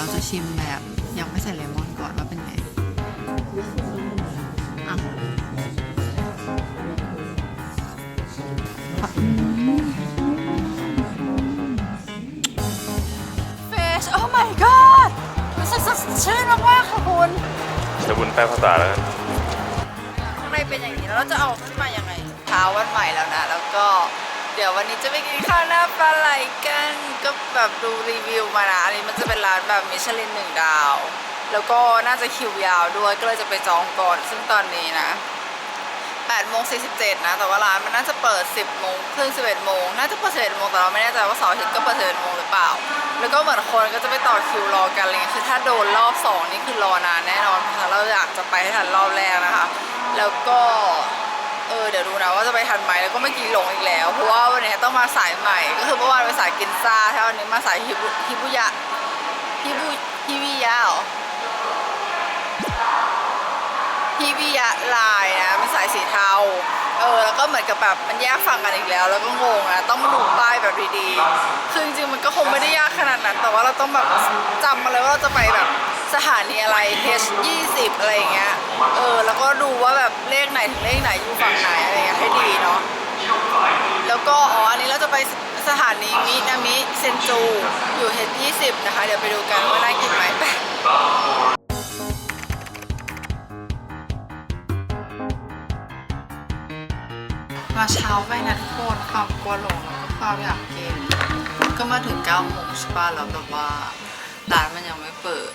เราจะชิมแบบยังไม่ใส่เลมอนก่อนว่าเป็นไงอะเฟชโอ้ my god รู้สึกสดชื่นมากๆค่ะคุณจะบุญแป้งภาษาแล้วกันข้างในเป็นอย่างนี้แล้วเราจะเอาขึ้นมายังไงเช้าวันใหม่แล้วนะ แล้วก็เดี๋ยววันนี้จะไปกินข้าวหน้าปลาไหลกัน ก็แบบดูรีวิวมานะอันนี้มันจะเป็นร้านแบบมิชลินหนึ่งดาว แล้วก็น่าจะคิวยาวด้วยก็เลยจะไปจองก่อน ซึ่งตอนนี้นะ8โมง47 นะ แต่ว่าร้านมันน่าจะเปิด 10โมงครึ่ง11โมง น่าจะเปิด11โมงแต่เราไม่แน่ใจว่าเสาร์อาทิตย์ก็เปิด11โมงหรือเปล่า แล้วก็เหมือนคนก็จะไปต่อคิวรอกันอะไรเลยคือถ้าโดนรอบสองนี่คือรอนานแน่นอนเพราะฉะนั้นเราอยากจะไปให้ทันรอบแรกนะคะ แล้วก็ เออเดี๋ยวดูนะว่าจะไปทันไหมแล้วก็ไม่กินหลงอีกแล้ว เพราะว่าวันนี้ต้องมาสายใหม่ ก็คือเมื่อวานไปสายกินซ่าถ้าวันนี้มาสายฮิบุฮิบุยะฮิบุฮิวิยะฮิวิยะลายนะเป็นสายสีเทาเออแล้วก็เหมือนกับแบบมันแยกฝั่งกันอีกแล้ว แล้วก็งงนะต้องมาดูป้ายแบบดีๆคือจริงๆมันก็คงไม่ได้ยากขนาดนั้น แต่ว่าเราต้องแบบจำมาเลยว่าเราจะไปแบบ สถานีอะไร H 20อะไรอย่างเงี้ย เออ แล้วก็ดูว่าแบบเลขไหนถึงเลขไหนอยู่ฝั่งไหนอะไรเงี้ยให้ดีเนาะ แล้วก็อ๋อ อันนี้เราจะไปสถานีมินามิเซนจูอยู่ H 20นะคะ เดี๋ยวไปดูกันว่าน่ากินไหมไปมาเช้าไปนะทุกคนความกลัวหลงแล้วก็ความอยากกิน ก็มาถึง9โมงใช่ป่ะแล้วแบบว่าร้านมันยังไม่เปิด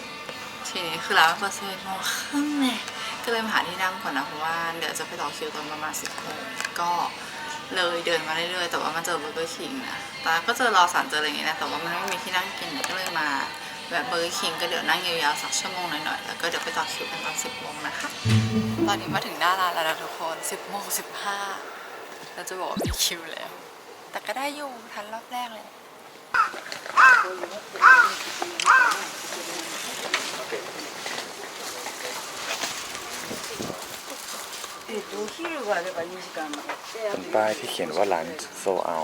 ทีนี้คือร้านมันเปิดสิบเอ็ดโมงครึ่งเนี่ยก็เลยมาหาที่นั่งก่อนนะเพราะว่าเดี๋ยวจะไปต่อคิวตอนประมาณสิบโมงก็เลยเดินมาเรื่อยๆแต่ว่ามาเจอเบอร์เกอร์คิงนะตอนก็เจอรอสันเจออะไรอย่างเงี้ยนะแต่ว่ามันไม่มีที่นั่งกินก็เลยมาแบบเบอร์เกอร์คิงก็เดี๋ยวนั่งยาวๆสักชั่วโมงหน่อยๆแล้วก็เดี๋ยวไปต่อคิวกันตอนสิบโมงนะคะตอนนี้มาถึงหน้าร้านแล้วนะทุกคนสิบโมงสิบห้าเราจะบอกว่ามีคิวแล้ว แต่ก็ได้อยู่ทันรอบแรกเลย เป็นป้ายที่เขียนว่าร้านโซเอา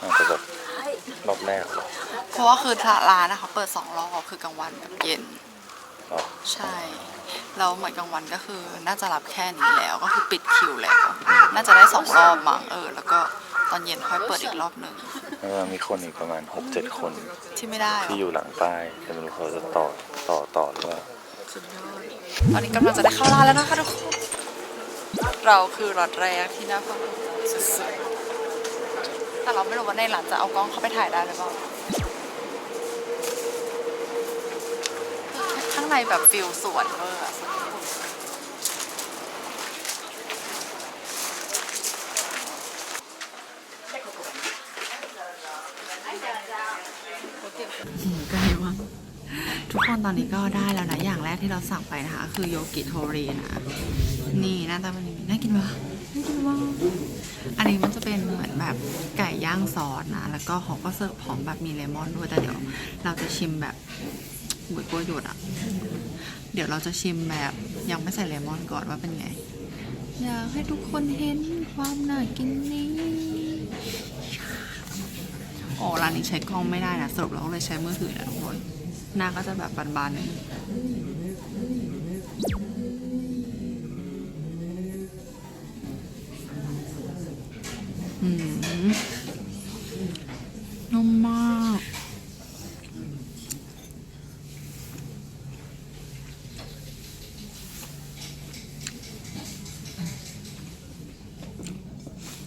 อาจจะแบบรอบแรกเพราะว่าคือร้านนะคะเปิดสองรอบคือกลางวันกับเย็นใช่แล้วเหมือนกลางวันก็คือน่าจะรับแค่นี้แล้วก็คือปิดคิวแล้ว น่าจะได้สองรอบมั้งเออ แล้วก็ ตอนเย็นค่อยเปิดอีกรอบหนึ่งแล้วก็มีคนอีกประมาณ6-7คนที่ไม่ได้ที่อยู่หลังป้ายแต่ไม่รู้เขาจะต่อต่อต่อหรือเปล่าสุดยอดตอนนี้กำลังจะได้เข้าร้านแล้วนะคะทุกคนเราคือรถแรกที่น่าฟังสุดๆแต่เราไม่รู้ว่าในหลังจะเอากล้องเข้าไปถ่ายได้หรือเปล่าข้างในแบบฟิลสวนเวอ ร์อะใกล้มากทุกคนตอนนี้ก็ได้แล้วนะ อย่างแรกที่เราสั่งไปนะคะ คือโยกิโทรีนะ นี่หน้าตามันนี้น่ากินปะน่ากินมากอันนี้มันจะเป็นเหมือนแบบไก่ย่างซอสนะ แล้วก็เขาก็เสิร์ฟพร้อมแบบมีเลมอนด้วย แต่เดี๋ยวเราจะชิมแบบบุยกล้วยหยดอะ เดี๋ยวเราจะชิมแบบยังไม่ใส่เลมอนก่อนว่าเป็นไง อยากให้ทุกคนเห็นความน่ากินนี้ โอ้ร้านนี้ใช้กล้องไม่ได้นะสรุปเราก็เลยใช้มือถือนะทุกคน หน้าก็จะแบบบานๆหนึงอืมนุ่มมาก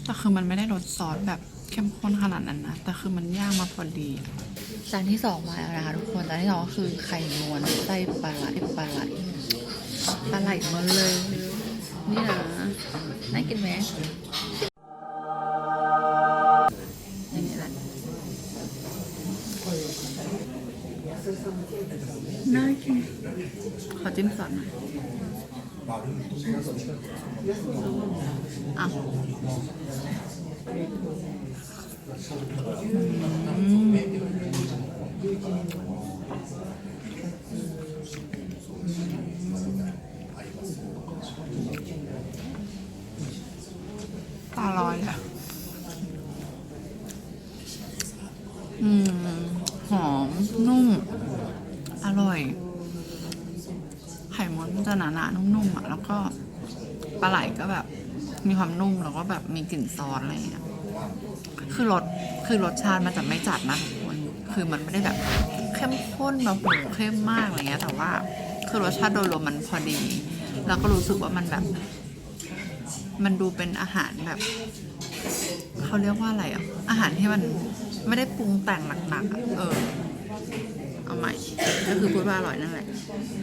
แต่คือมันไม่ได้รสซอสแบบ ข้นขนาดนั้นนะ แต่คือมันย่างมาพอดี จานที่สองมาแล้วนะคะทุกคน จานที่สองก็คือไข่นวลไส้ปลาไหลปลาไหลปลาไหลมาเลย นี่นะน่ากินไหมอย่างนี้แหละน่ากิน ขอจิ้มซอสหน่อยอะ ตาลอยอะ อืม หอม นุ่ม อร่อย ไข่มดมันจะหนาๆ นุ่มๆอะ แล้วก็ปลาไหลก็แบบ มีความนุ่ม แล้วก็แบบมีกลิ่นซอสอะไรอย่างเงี้ย คือรสคือรสชาติมันจะไม่จัดนะทุกคนคือมันไม่ได้แบบเข้มข้นแบบโหเข้มมากอะไรเงี้ย แต่ว่าคือรสชาติโดยรวมมันพอดี แล้วก็รู้สึกว่ามันแบบ มันดูเป็นอาหารแบบเขาเรียกว่าอะไรอะ อาหารที่มันไม่ได้ปรุงแต่งหนักๆอะเออ เอาใหม่ ก็คือพูดว่าอร่อยนั่นแหละ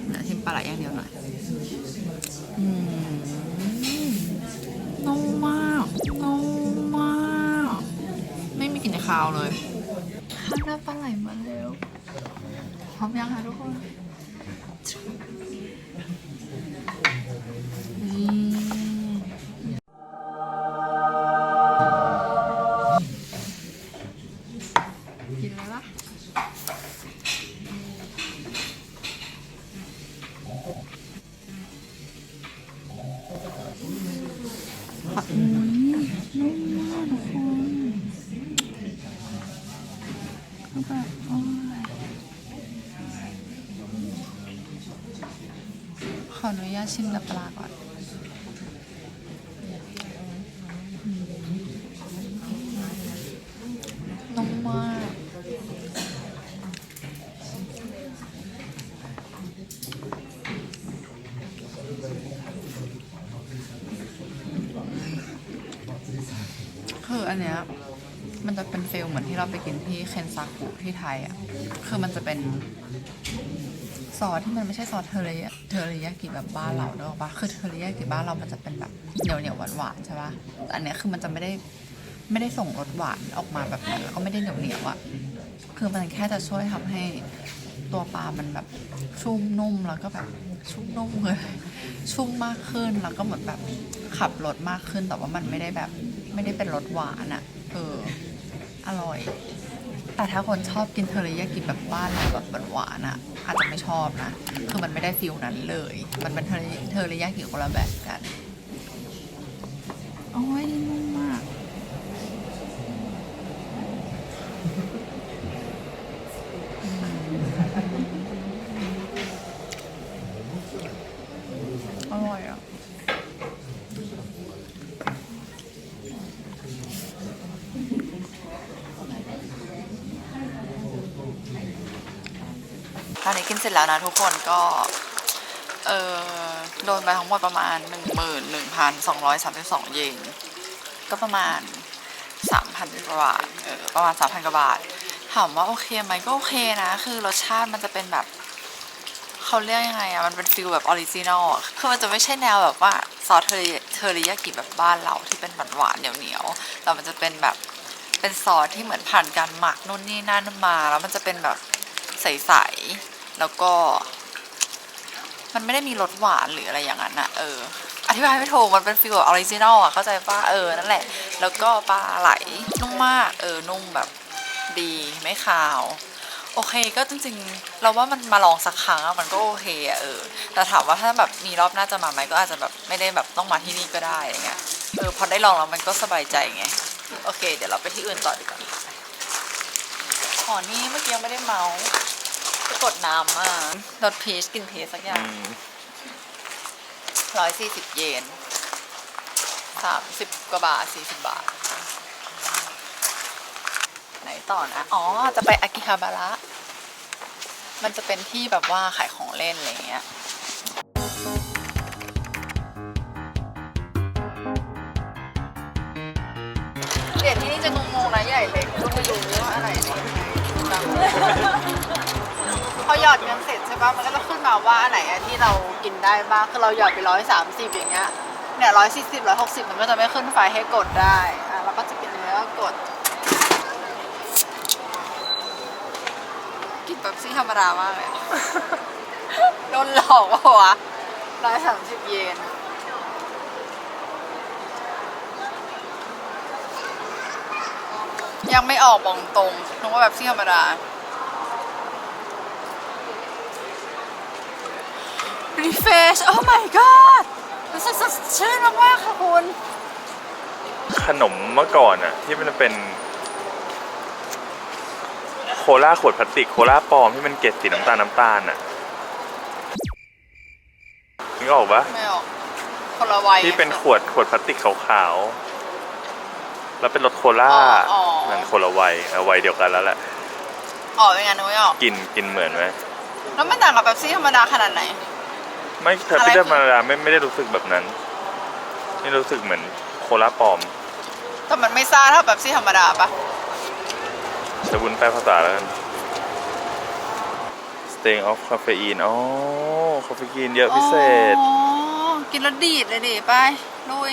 เดี๋ยวชิมปลาไหลอย่างเดียวหน่อยอืมนุ่มมากนุ่มมาก ลิ่นคาวเลยข้าวหน้าปลาไหลมาแล้ว พร้อมยังคะทุกคน ชิมน้ำปลาก่อนนุ่มมากคืออันเนี้ยมันจะเป็นฟิลเหมือนที่เราไปกินที่เคนซากุที่ไทยอะ คือมันจะเป็น ซอสที่มันไม่ใช่ซอสเทอริยาเทอริยากิแบบบ้านเราเนอะปะคือเทอริยากิบ้านเรามันจะเป็นแบบเหนียวเหนียวหวานหวานๆใช่ปะแต่อันเนี้ยคือมันจะไม่ได้ไม่ได้ส่งรสหวานออกมาแบบนั้นแล้วก็ไม่ได้เหนียวเหนียวอะคือมันแค่จะช่วยทำให้ตัวปลามันแบบชุ่มนุ่มแล้วก็แบบชุ่มนุ่มเลย ชุ่มมากขึ้นแล้วก็เหมือนแบบขับรถมากขึ้นแต่ว่ามันไม่ได้แบบไม่ได้เป็นรสหวานอะเอออร่อย แต่ถ้าคนชอบกินเทอริยากิแบบบ้านเราแบบหวานๆอะอาจจะไม่ชอบนะ คือมันไม่ได้ฟิลนั้นเลย มันเป็นเทอริเทอริยากิคนละแบบกัน โอ้ยนุ่มมาก อร่อยอะ ตอ นี้กินเสร็จแล้วนะทุกคนก็ เออโดนไปทั้งหมดประมาณ 11,232 เยนก็ประมาณ 3,000กว่าบาทเออประมาณ 3,000กว่าบาทถามว่าโอเคไหมก็โอเคนะ คือรสชาติมันจะเป็นแบบเขาเรียกยังไงอะมันเป็นฟิลแบบออริจินอลอะคือมันจะไม่ใช่แนวแบบว่าซอสเทอริเทอริยากิแบบบ้านเราที่เป็นหวานๆเหนียวๆแต่มันจะเป็นแบบเป็นซอสที่เหมือนผ่านการหมักนู่นนี่นั่นมา แล้วมันจะเป็นแบบใสๆ แล้วก็ มันไม่ได้มีรสหวานหรืออะไรอย่างนั้นอะเออ อธิบายไม่ถูกมันเป็นฟิลแบบออริจินอลอะเข้าใจป่ะเออนั่นแหละ แล้วก็ปลาไหลนุ่มมาก เออนุ่มแบบดีไม่คาว โอเคก็จริงๆ เราว่ามันมาลองสักครั้งมันก็โอเคอะเออแต่ถามว่าถ้าแบบมีรอบหน้าจะมาไหมก็อาจจะแบบไม่ได้แบบต้องมาที่นี่ก็ได้อะไรเงี้ยเออพอได้ลองแล้วมันก็สบายใจไงโอเค เดี๋ยวเราไปที่อื่นต่อดีกว่าขอนี่เมื่อกี้ยังไม่ได้เมาส์ ไปกดน้ำมารสพีชกินเพชสักอย่างร้อยสี่สิบเยนสามสิบกว่าบาทสี่สิบบาท ไหนต่อนะ อ๋อ จะไปอากิฮาบาระ มันจะเป็นที่แบบว่าขายของเล่นอะไรเงี้ยเดี๋ยวที่นี่จะงงๆนะใหญ่เล็กก็ไม่รู้ว่าอะไรนี่ พอหยอดเงินเสร็จใช่ปะมันก็จะขึ้นมาว่าอันไหนอะที่เรากินได้บ้างคือเราหยอดไปร้อยสามสิบอย่างเงี้ยเนี่ยร้อยสี่สิบร้อยหกสิบมันก็จะไม่ขึ้นไฟให้กดได้อะเราก็จะกินเนื้อกด กินแบบซี่ธรรมดามากเลยโดนหลอกว่าวะร้อยสามสิบเยนยังไม่ออกบองตรงนึกว่าแบบซี่ธรรมดา refresh oh my god รู้สึกสดชื่นมากๆค่ะคุณ ขนมเมื่อก่อนอะที่มันเป็น โคลาขวดพลาสติกโคลาปลอมที่มันเกล็ดสีน้ำตาลน้ำตาลอะนึกออกปะไม่ออกคนละวัยที่เป็นขวดขวดพลาสติกขาวๆแล้วเป็นรสโคลาอ๋ออ๋อ นั่นคนละวัยเอาวัยเดียวกันแล้วแหละออกเป็นไงนึกไม่ออกกินกินเหมือนไหมแล้วมันต่างกับเป๊ปซี่ธรรมดาขนาดไหน ไม่แพปอะไรปี้คือธรรมดาไม่ไม่ได้รู้สึกแบบนั้น ไม่รู้สึกเหมือนโคลาปลอม แต่มันไม่ซ่าเท่าเป๊ปซี่ธรรมดาปะจะวุ้นแปลภาษาแล้วกัน staying off caffeine อ๋อคาเฟอีนเยอะพิเศษ อ๋อ กินแล้วดีดเลยดิไปลุย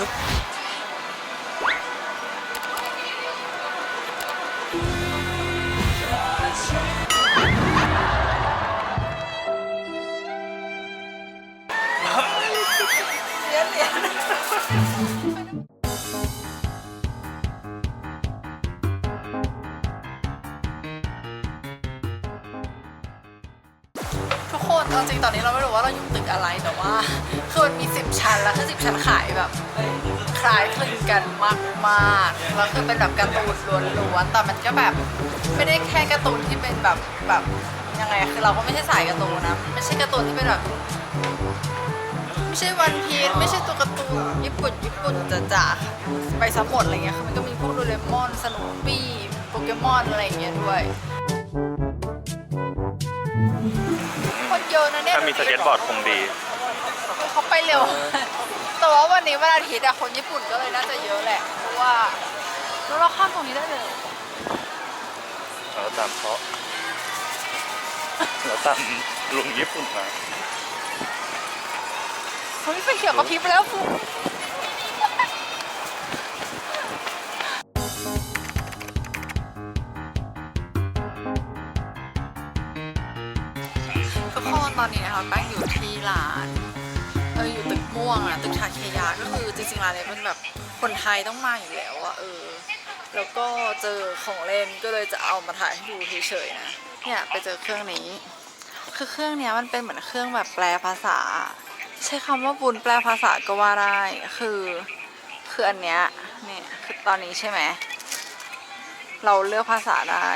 อะซึบทุกคนเอาจริงตอนนี้เราไม่รู้ว่าเราอยู่ตึกอะไรแต่ว่า คือมันมีสิบชั้นแล้วคือสิบชั้นขายแบบคล้ายคลึงกันมากๆแล้วคือเป็นแบบการ์ตูนล้วนๆแต่มันก็แบบไม่ได้แค่การ์ตูนที่เป็นแบบแบบยังไงคือเราก็ไม่ใช่สายการ์ตูนนะไม่ใช่การ์ตูนที่เป็นแบบไม่ใช่วันพีชไม่ใช่ตัวการ์ตูนญี่ปุ่นญี่ปุ่นจ๋าๆไปซับหมดอะไรเงี้ยคือมันก็มีพวกโดเรมอนสโนปี้โปเกมอนอะไรเงี้ยด้วยคนเยอะนะเนี่ยถ้ามีสเก็ตบอร์ดคงดี เขาไปเร็ว แต่ว่าวันนี้วันอาทิตย์อะคนญี่ปุ่นก็เลยน่าจะเยอะแหละ เพราะว่าแล้วเราข้ามตรงนี้ได้เลยแล้วตามเขาแล้วตามลุงญี่ปุ่นมาเขาไม่ไฟเขียวกระพริบแล้วฟุ๊ทุกคนตอนนี้นะคะแป้งอยู่ที่ร้านเอออยู่ตึกม่ วงอะตึกชาเคยาก็คือจริงๆร้านนี้เป็นแบบคนไทยต้องมาอยู่แล้วอะเออ แล้วก็เจอของเล่นก็เลยจะเอามาถ่ายให้ดูเฉยๆนะ เนี่ยไปเจอเครื่องนี้ คือเครื่องเนี้ยมันเป็นเหมือนเครื่องแบบแปลภาษา ใช้คำว่าบุญแปลภาษาก็ว่าได้ คือคืออันเนี้ยเนี่ยคือตอนนี้ใช่ไหม เราเลือกภาษาได้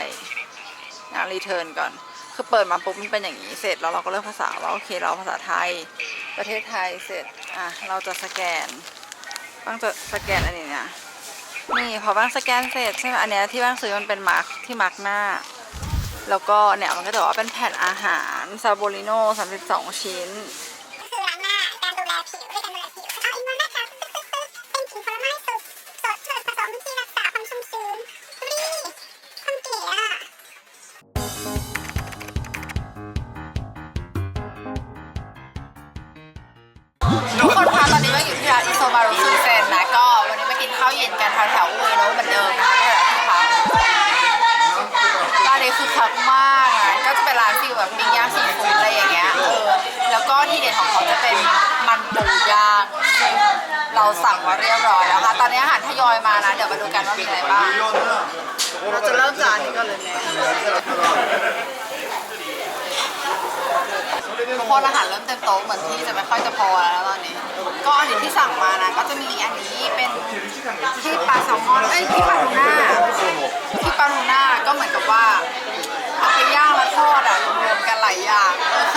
งานรีเทิร์นก่อนคือเปิดมาปุ๊บมันเป็นอย่างนี้เสร็จแล้วเราก็เลือกภาษาว่าโอเคเราภาษาไทย ประเทศไทยเสร็จ อะเราจะสแกนบ้างจะสแกนอันนี้นะนี่พอบ้างสแกนเสร็จใช่ไหมอันเนี้ยที่บ้างซื้อมันเป็นมาร์คที่มาร์คหน้า แล้วก็เนี่ยมันก็จะบอกว่าเป็นแผ่นอาหารซาโบลิโน่32 ชิ้น จะเป็นร้านฟิลแบบปิ้งย่างซีฟู้ดอะไรอย่างเงี้ยเออแล้วก็ที่เด็ดของเขาจะเป็นมันปูย่างเราสั่งมาเรียบร้อยแล้วค่ะตอนนี้อาหารทยอยมานะ เดี๋ยวมาดูกันว่ามีอะไรบ้างเราจะเริ่มจานนี้ก่อนเลยไหมทุกคนอาหารเริ่มเต็มโต๊ะเหมือนที่จะไม่ค่อยจะพอแล้วตอนนี้ ก็อันนี้ที่สั่งมานะ ก็จะมีอันนี้เป็นที่ปลาแซลมอนเอ้ยที่ปลาทูน่า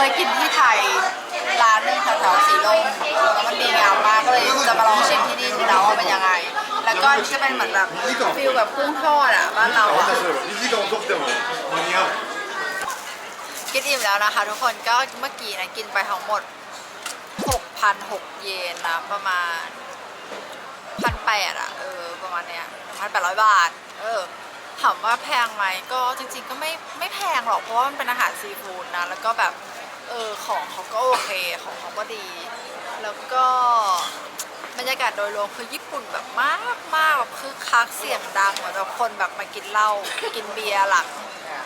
ยกินที่ไทยร้านหนึงแถวๆสีลมแล้วมันดีงามมากก็เลยจะมาลองชิมที่นี่ดูนะว่าเป็นยังไง แล้วก็อันนี้จะเป็นเหมือนแบบฟิลแบบกุ้งทอดอะบ้านเราอะ 2時間遅くても間に合う กินอิ่มแล้วนะคะ ทุกคนก็เมื่อกี้นะกินไปทั้งหมด 6,006 เยนนะ ประมาณพันแปดอะเออ ประมาณเนี้ยพันแปดร้อยบาท เออ ถามว่าแพงไหมก็จริงๆก็ไม่ไม่แพงหรอก เพราะว่ามันเป็นอาหารซีฟู้ดนะ แล้วก็แบบ เออของเขาก็โอเคของเขาก็ดี แล้วก็บรรยากาศโดยรวมคือญี่ปุ่นแบบมากมากแบบคือคักเสียงดังเหมือนแบบคนแบบมากินเหล้ากินเบียร์หลัง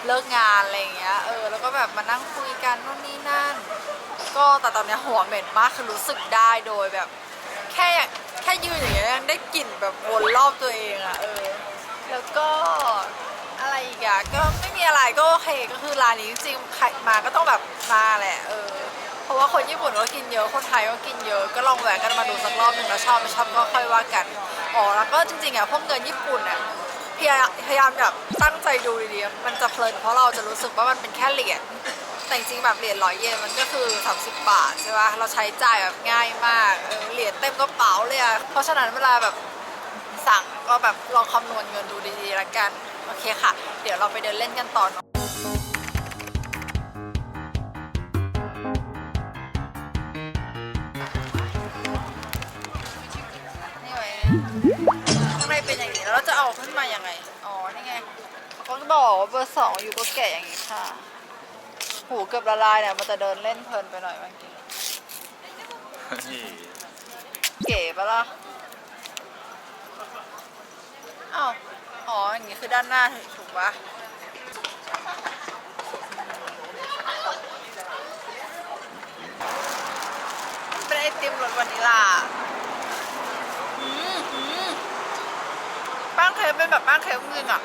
เลิกงานอะไรอย่างเงี้ยเออแล้วก็แบบมานั่งคุยกันนู่นนี่นั่น ก็แต่ตอนเนี้ยหัวเหม็นมากคือรู้สึกได้โดยแบบ แค่แค่ยืนอย่างเงี้ยได้กลิ่นแบบวนรอบตัวเองอะเออแล้วก็ อะไรอีกอะก็ไม่มีอะไรก็โอเคก็คือร้านนี้จริงๆใครมาก็ต้องแบบมาแหละเออเพราะว่าคนญี่ปุ่นก็กินเยอะคนไทยก็กินเยอะก็ลองแวะกันมาดูสักรอบหนึ่งแล้วชอบไม่ชอบก็ค่อยว่ากันอ๋อแล้วก็จริงๆอะพวกเงินญี่ปุ่นอะพยายามพยายามแบบตั้งใจดูดีๆมันจะเพลินเพราะเราจะรู้สึกว่ามันเป็นแค่เหรียญแต่จริงๆแบบเหรียญร้อยเยนมันก็คือ 30 บาทใช่ปะเราใช้จ่ายแบบง่ายมากเออเหรียญเต็มกระเป๋าเลยอะเพราะฉะนั้นเวลาแบบสั่งก็แบบลองคำนวณเงินดูดีๆละกัน โอเคค่ะ เดี๋ยวเราไปเดินเล่นกันต่อเนอะนี่ไว้ข้างในเป็นอย่างนี้แล้วเราจะเอาขึ้นมายังไง อ๋อ นี่ไงเขาก็บอกว่าเบอร์สองอยู่ก็แกะอย่างนี้ค่ะ หูเกือบละลายเนี่ย มันจะเดินเล่นเพลินไปหน่อยเมื่อกี้เฮ้ยเก๋ปะล่ะอ้าว อ๋อ อย่างงี้คือด้านหน้าถูกปะเป็นไอติมรสวานิลลาอืมอืมแป้งเค้กเป็นแบบแป้งเค้กจริงๆอะ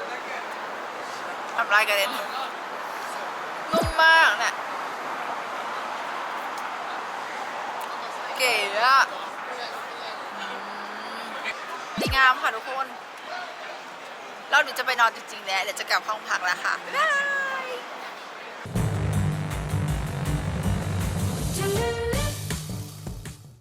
ทำลายกระเด็นนุ่มมากเนี่ยเก๋อะดีงามค่ะทุกคน เราเดี๋ยวจะไปนอนจริงๆแล้วเดี๋ยวจะกลับห้องพักแล้วค่ะบ๊ายบาย